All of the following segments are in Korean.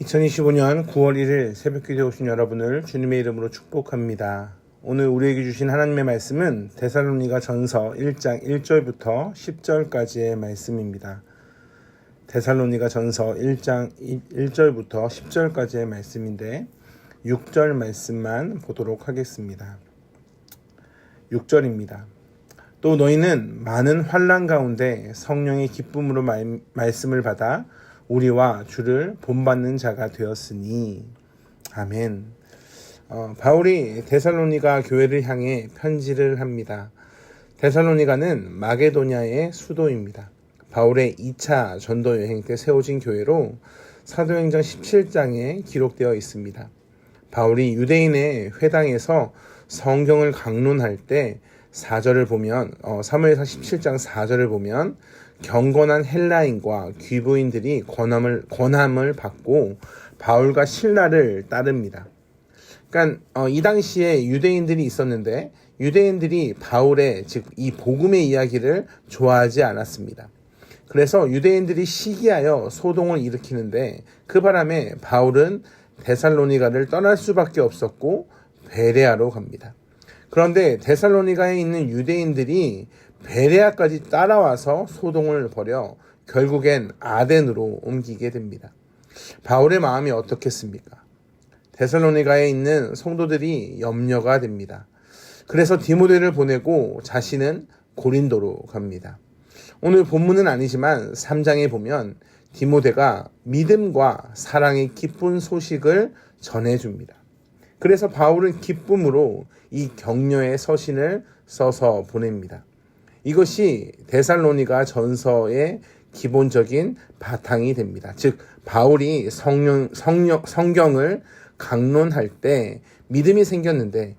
2025년 9월 1일 새벽 기도에 오신 여러분을 주님의 이름으로 축복합니다. 오늘 우리에게 주신 하나님의 말씀은 데살로니가 전서 1장 1절부터 10절까지의 말씀입니다. 데살로니가 전서 1장 1절부터 10절까지의 말씀인데 6절 말씀만 보도록 하겠습니다. 6절입니다. 또 너희는 많은 환란 가운데 성령의 기쁨으로 말, 말씀을 받아 우리와 주를 본받는 자가 되었으니 아멘. 어, 바울이 데살로니가 교회를 향해 편지를 합니다. 데살로니가는 마게도냐의 수도입니다. 바울의 2차 전도 여행 때 세워진 교회로 사도행전 17장에 기록되어 있습니다. 바울이 유대인의 회당에서 성경을 강론할 때 4절을 보면 어, 사무엘상 17장 4절을 보면 경건한 헬라인과 귀부인들이 권함을 권함을 받고 바울과 신라를 따릅니다. 그러니까 어, 이 당시에 유대인들이 있었는데 유대인들이 바울의 즉 이 복음의 이야기를 좋아하지 않았습니다. 그래서 유대인들이 시기하여 소동을 일으키는데 그 바람에 바울은 데살로니가를 떠날 수밖에 없었고 베레아로 갑니다. 그런데 데살로니가에 있는 유대인들이 베레아까지 따라와서 소동을 벌여 결국엔 아덴으로 옮기게 됩니다. 바울의 마음이 어떻겠습니까? 데살로니가에 있는 성도들이 염려가 됩니다. 그래서 디모데를 보내고 자신은 고린도로 갑니다. 오늘 본문은 아니지만 3장에 보면 디모데가 믿음과 사랑의 기쁜 소식을 전해줍니다. 그래서 바울은 기쁨으로 이 격려의 서신을 써서 보냅니다. 이것이 데살로니가 전서의 기본적인 바탕이 됩니다. 즉 바울이 성령, 성령, 성경을 강론할 때 믿음이 생겼는데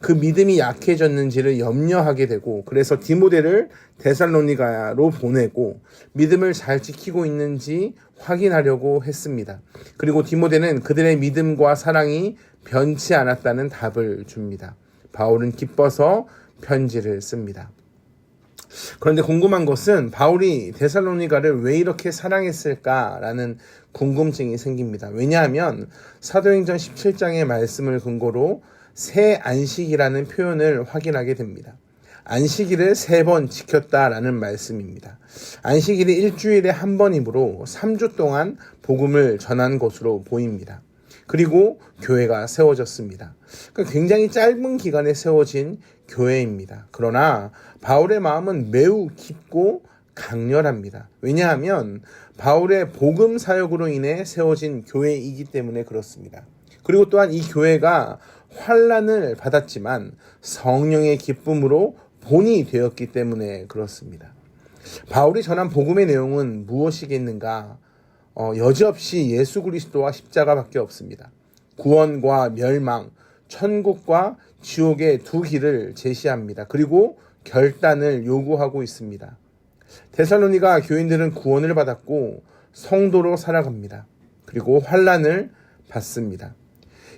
그 믿음이 약해졌는지를 염려하게 되고 그래서 디모데를 데살로니가로 보내고 믿음을 잘 지키고 있는지 확인하려고 했습니다. 그리고 디모데는 그들의 믿음과 사랑이 변치 않았다는 답을 줍니다. 바울은 기뻐서 편지를 씁니다. 그런데 궁금한 것은 바울이 데살로니가를 왜 이렇게 사랑했을까라는 궁금증이 생깁니다. 왜냐하면 사도행전 17장의 말씀을 근거로 새 안식이라는 표현을 확인하게 됩니다. 안식일을 세 번 지켰다라는 말씀입니다. 안식일이 일주일에 한 번이므로 3주 동안 복음을 전한 것으로 보입니다. 그리고 교회가 세워졌습니다. 그러니까 굉장히 짧은 기간에 세워진 교회입니다. 그러나 바울의 마음은 매우 깊고 강렬합니다. 왜냐하면 바울의 복음 사역으로 인해 세워진 교회이기 때문에 그렇습니다. 그리고 또한 이 교회가 환란을 받았지만 성령의 기쁨으로 본이 되었기 때문에 그렇습니다. 바울이 전한 복음의 내용은 무엇이겠는가? 어, 여지없이 예수 그리스도와 십자가밖에 없습니다. 구원과 멸망, 천국과 지옥의 두 길을 제시합니다. 그리고 결단을 요구하고 있습니다. 데살로니가 교인들은 구원을 받았고 성도로 살아갑니다. 그리고 환란을 받습니다.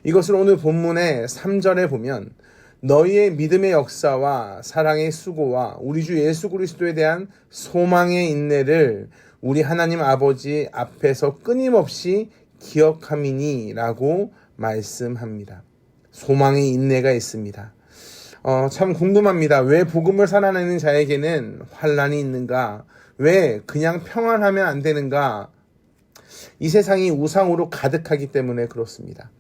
이것을 오늘 본문의 3절에 보면 너희의 믿음의 역사와 사랑의 수고와 우리 주 예수 그리스도에 대한 소망의 인내를 우리 하나님 아버지 앞에서 끊임없이 기억함이니라고 말씀합니다. 소망의 인내가 있습니다. 어, 참 궁금합니다. 왜 복음을 살아내는 자에게는 환란이 있는가? 왜 그냥 평안하면 안 되는가? 이 세상이 우상으로 가득하기 때문에 그렇습니다.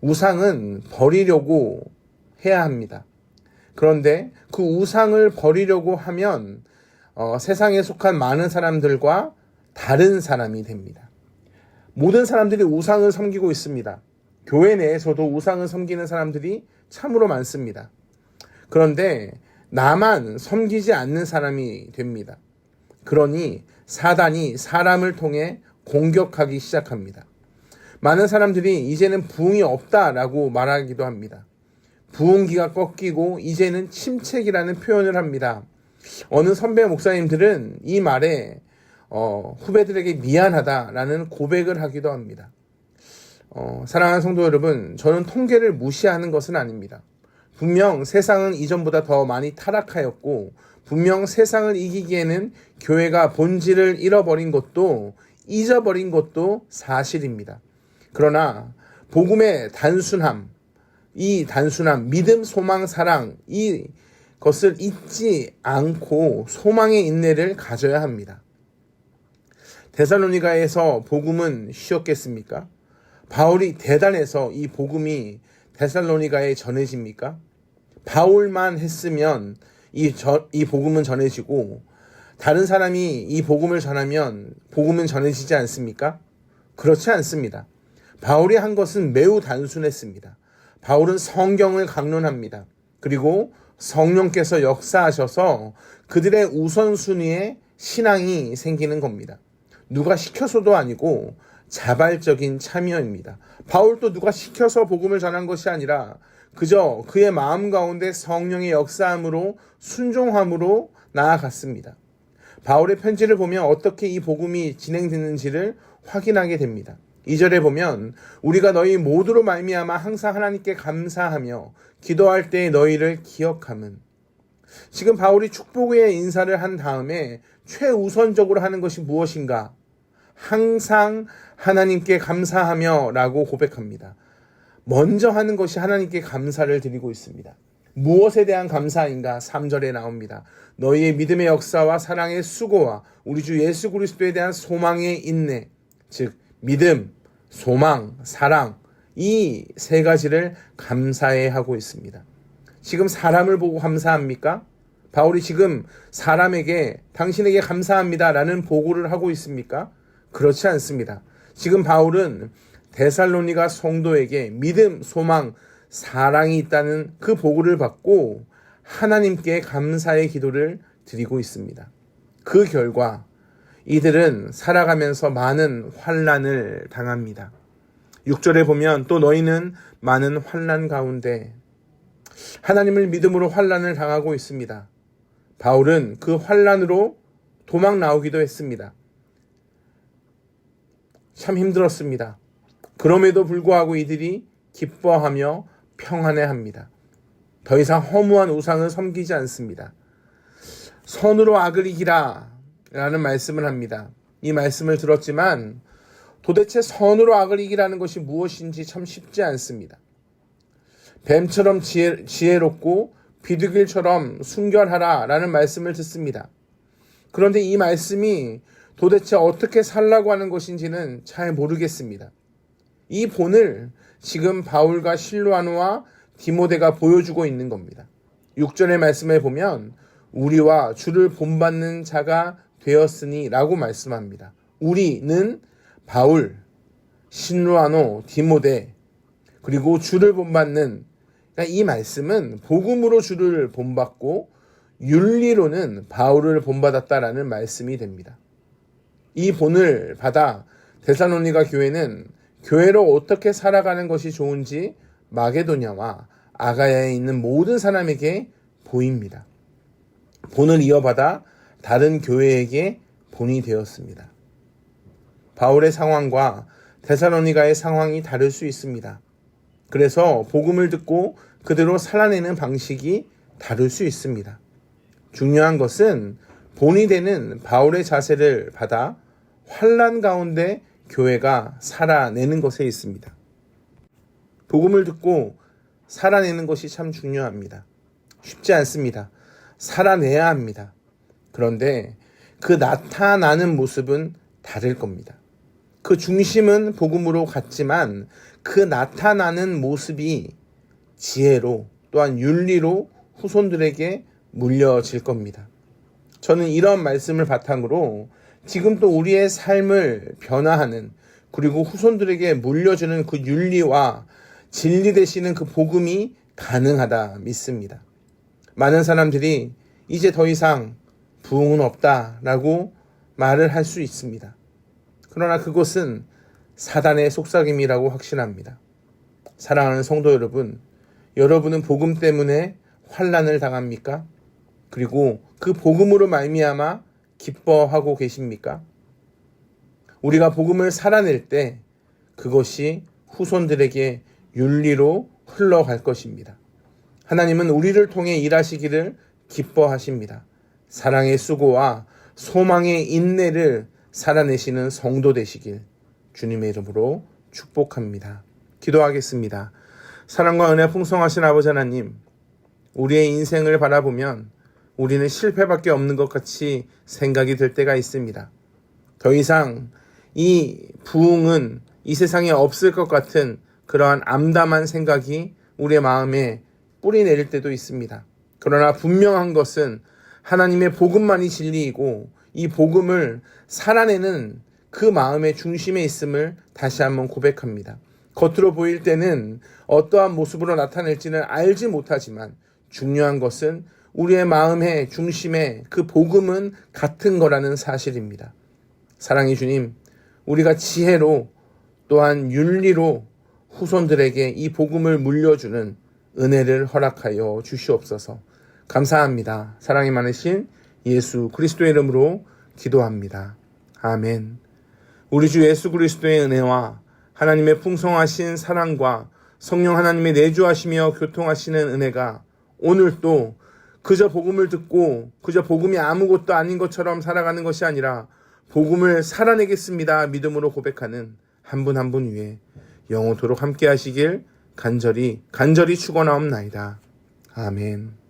우상은 버리려고 해야 합니다. 그런데 그 우상을 버리려고 하면 어, 세상에 속한 많은 사람들과 다른 사람이 됩니다. 모든 사람들이 우상을 섬기고 있습니다. 교회 내에서도 우상을 섬기는 사람들이 참으로 많습니다. 그런데 나만 섬기지 않는 사람이 됩니다. 그러니 사단이 사람을 통해 공격하기 시작합니다. 많은 사람들이 이제는 부흥이 없다라고 말하기도 합니다. 부흥기가 꺾이고 이제는 침체기라는 표현을 합니다. 어느 선배 목사님들은 이 말에 어, 후배들에게 미안하다라는 고백을 하기도 합니다. 어, 사랑하는 성도 여러분, 저는 통계를 무시하는 것은 아닙니다. 분명 세상은 이전보다 더 많이 타락하였고, 분명 세상을 이기기에는 교회가 본질을 잃어버린 것도 잊어버린 것도 사실입니다. 그러나 복음의 단순함, 이 단순함, 믿음, 소망, 사랑, 이 것을 잊지 않고 소망의 인내를 가져야 합니다. 데살로니가에서 복음은 쉬었겠습니까? 바울이 대단해서 이 복음이 데살로니가에 전해집니까? 바울만 했으면 이, 저, 이 복음은 전해지고 다른 사람이 이 복음을 전하면 복음은 전해지지 않습니까? 그렇지 않습니다. 바울이 한 것은 매우 단순했습니다. 바울은 성경을 강론합니다. 그리고 성령께서 역사하셔서 그들의 우선순위에 신앙이 생기는 겁니다. 누가 시켜서도 아니고 자발적인 참여입니다. 바울도 누가 시켜서 복음을 전한 것이 아니라 그저 그의 마음 가운데 성령의 역사함으로 순종함으로 나아갔습니다. 바울의 편지를 보면 어떻게 이 복음이 진행되는지를 확인하게 됩니다. 2절에 보면 우리가 너희 모두로 말미암아 항상 하나님께 감사하며 기도할 때 너희를 기억함은 지금 바울이 축복의 인사를 한 다음에 최우선적으로 하는 것이 무엇인가? 항상 하나님께 감사하며 라고 고백합니다. 먼저 하는 것이 하나님께 감사를 드리고 있습니다. 무엇에 대한 감사인가? 3절에 나옵니다. 너희의 믿음의 역사와 사랑의 수고와 우리 주 예수 그리스도에 대한 소망의 인내, 즉 믿음, 소망, 사랑 이 세 가지를 감사해 하고 있습니다. 지금 사람을 보고 감사합니까? 바울이 지금 사람에게 당신에게 감사합니다라는 보고를 하고 있습니까? 그렇지 않습니다. 지금 바울은 데살로니가 성도에게 믿음, 소망, 사랑이 있다는 그 보고를 받고 하나님께 감사의 기도를 드리고 있습니다. 그 결과 이들은 살아가면서 많은 환란을 당합니다. 6절에 보면 또 너희는 많은 환란 가운데 하나님을 믿음으로 환란을 당하고 있습니다. 바울은 그 환란으로 도망 나오기도 했습니다. 참 힘들었습니다. 그럼에도 불구하고 이들이 기뻐하며 평안해 합니다. 더 이상 허무한 우상을 섬기지 않습니다. 선으로 악을 이기라 라는 말씀을 합니다. 이 말씀을 들었지만 도대체 선으로 악을 이기라는 것이 무엇인지 참 쉽지 않습니다. 뱀처럼 지혜, 지혜롭고 비둘기처럼 순결하라 라는 말씀을 듣습니다. 그런데 이 말씀이 도대체 어떻게 살라고 하는 것인지는 잘 모르겠습니다. 이 본을 지금 바울과 실로아노와 디모데가 보여주고 있는 겁니다. 6절의 말씀에 보면 우리와 주를 본받는 자가 되었으니 라고 말씀합니다. 우리는 바울, 신루아노, 디모데, 그리고 주를 본받는 그러니까 이 말씀은 복음으로 주를 본받고 윤리로는 바울을 본받았다라는 말씀이 됩니다. 이 본을 받아 데살로니가 교회는 교회로 어떻게 살아가는 것이 좋은지 마게도냐와 아가야에 있는 모든 사람에게 보입니다. 본을 이어받아 다른 교회에게 본이 되었습니다. 바울의 상황과 데살로니가의 상황이 다를 수 있습니다. 그래서 복음을 듣고 그대로 살아내는 방식이 다를 수 있습니다. 중요한 것은 본이 되는 바울의 자세를 받아 환란 가운데 교회가 살아내는 것에 있습니다. 복음을 듣고 살아내는 것이 참 중요합니다. 쉽지 않습니다. 살아내야 합니다. 그런데 그 나타나는 모습은 다를 겁니다. 그 중심은 복음으로 같지만 그 나타나는 모습이 지혜로 또한 윤리로 후손들에게 물려질 겁니다. 저는 이런 말씀을 바탕으로 지금 또 우리의 삶을 변화하는 그리고 후손들에게 물려주는 그 윤리와 진리 되시는 그 복음이 가능하다 믿습니다. 많은 사람들이 이제 더 이상 부흥은 없다라고 말을 할 수 있습니다. 그러나 그것은 사단의 속삭임이라고 확신합니다. 사랑하는 성도 여러분, 여러분은 복음 때문에 환란을 당합니까? 그리고 그 복음으로 말미암아 기뻐하고 계십니까? 우리가 복음을 살아낼 때 그것이 후손들에게 윤리로 흘러갈 것입니다. 하나님은 우리를 통해 일하시기를 기뻐하십니다. 사랑의 수고와 소망의 인내를 살아내시는 성도 되시길 주님의 이름으로 축복합니다. 기도하겠습니다. 사랑과 은혜 풍성하신 아버지 하나님, 우리의 인생을 바라보면 우리는 실패밖에 없는 것 같이 생각이 들 때가 있습니다. 더 이상 이 부흥은 이 세상에 없을 것 같은 그러한 암담한 생각이 우리의 마음에 뿌리 내릴 때도 있습니다. 그러나 분명한 것은 하나님의 복음만이 진리이고 이 복음을 살아내는 그 마음의 중심에 있음을 다시 한번 고백합니다. 겉으로 보일 때는 어떠한 모습으로 나타낼지는 알지 못하지만 중요한 것은 우리의 마음의 중심에 그 복음은 같은 거라는 사실입니다. 사랑의 주님, 우리가 지혜로 또한 윤리로 후손들에게 이 복음을 물려주는 은혜를 허락하여 주시옵소서. 감사합니다. 사랑이 많으신 예수 그리스도의 이름으로 기도합니다. 아멘. 우리 주 예수 그리스도의 은혜와 하나님의 풍성하신 사랑과 성령 하나님의 내주하시며 교통하시는 은혜가 오늘도 그저 복음을 듣고 그저 복음이 아무것도 아닌 것처럼 살아가는 것이 아니라 복음을 살아내겠습니다. 믿음으로 고백하는 한 분 한분 위에 영원토록 함께 하시길 간절히 간절히 축원하옵나이다. 아멘.